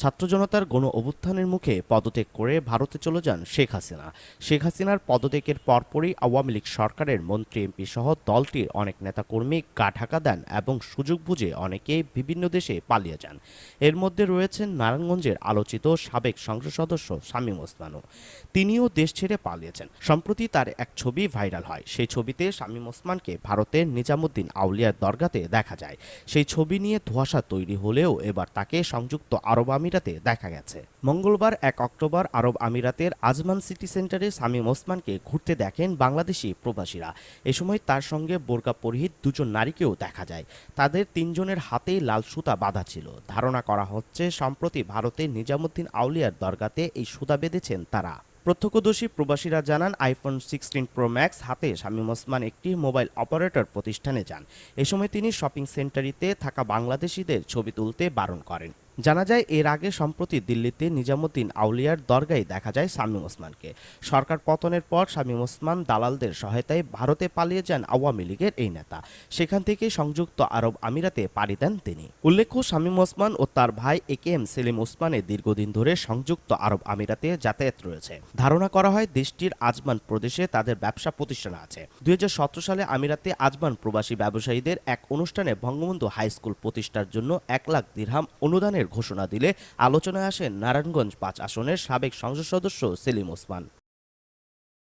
ছাত্র জনতার গণ অভ্যুত্থানের মুখে পদত্যাগ করে ভারতে চলে যান শেখ হাসিনা। শেখ হাসিনার পদত্যাগের পরপরই আওয়ামী লীগ সরকারের মন্ত্রী এমপি সহ দলটির অনেক নেতাকর্মী গা ঢাকা দেন এবং সুযোগ বুঝে অনেকে বিভিন্ন দেশে পালিয়ে যান। এর মধ্যে রয়েছেন নারায়ণগঞ্জের আলোচিত সাবেক সংসদ সদস্য শামীম ওসমানও। তিনিও দেশ ছেড়ে পালিয়েছেন। সম্প্রতি তার এক ছবি ভাইরাল হয়। সেই ছবিতে শামীম ওসমানকে ভারতের নিজামুদ্দিন আউলিয়ার দরগাতে দেখা যায়। সেই ছবি নিয়ে ধোঁয়াশা তৈরি হলেও এবার তাকে সংযুক্ত আরব আমিরাতে দেখা গেছে। মঙ্গলবার এক অক্টোবর আরব আমিরাতের আজমান সিটি সেন্টারে শামীম ওসমানকে ঘুরতে দেখেন বাংলাদেশি প্রবাসীরা। এ সময় তার সঙ্গে বোরকা পরিহিত দুজন নারীকেও দেখা যায়। তাদের তিনজনের হাতেই লাল সুতা বাঁধা ছিল। ধারণা করা হচ্ছে, সম্প্রতি ভারতের নিজামুদ্দিন আউলিয়ার দরগাতে এই সুতা বেঁধেছেন তারা। প্রত্যক্ষদর্শী প্রবাসীরা জানান, আইফোন সিক্সটিন প্রো ম্যাক্স হাতে শামীম ওসমান একটি মোবাইল অপারেটর প্রতিষ্ঠানে যান। এ সময় তিনি শপিং সেন্টারিতে থাকা বাংলাদেশিদের ছবি তুলতে বারণ করেন। জানা যায়, এর আগে সম্প্রতি দিল্লিতে নিজামুদ্দিন আউলিয়ার দরগায় দেখা যায় শামীম ওসমানকে। সরকার পতনের পর শামীম ওসমান দালালদের সহায়তায় ভারতে পালিয়ে যান আওয়ামী লীগের এই নেতা। সেখান থেকে সংযুক্ত আরব আমিরাতে পাড়ি দেন তিনি। উল্লেখ্য, শামীম ওসমান ও তার ভাই এ কে এম সেলিম ওসমানের দীর্ঘদিন ধরে সংযুক্ত আরব আমিরাতে যাতায়াত রয়েছে। ধারণা করা হয়, দেশটির আজমান প্রদেশে তাদের ব্যবসা প্রতিষ্ঠান আছে। দুই হাজার সতেরো সালে আমিরাতে আজমান প্রবাসী ব্যবসায়ীদের এক অনুষ্ঠানে বঙ্গবন্ধু হাই স্কুল প্রতিষ্ঠার জন্য এক লাখ দিরহাম অনুদানের ঘোষণা দিলে আলোচনায় আসেন নারায়ণগঞ্জ পাঁচ আসনের সাবেক সংসদ সদস্য সেলিম ওসমান।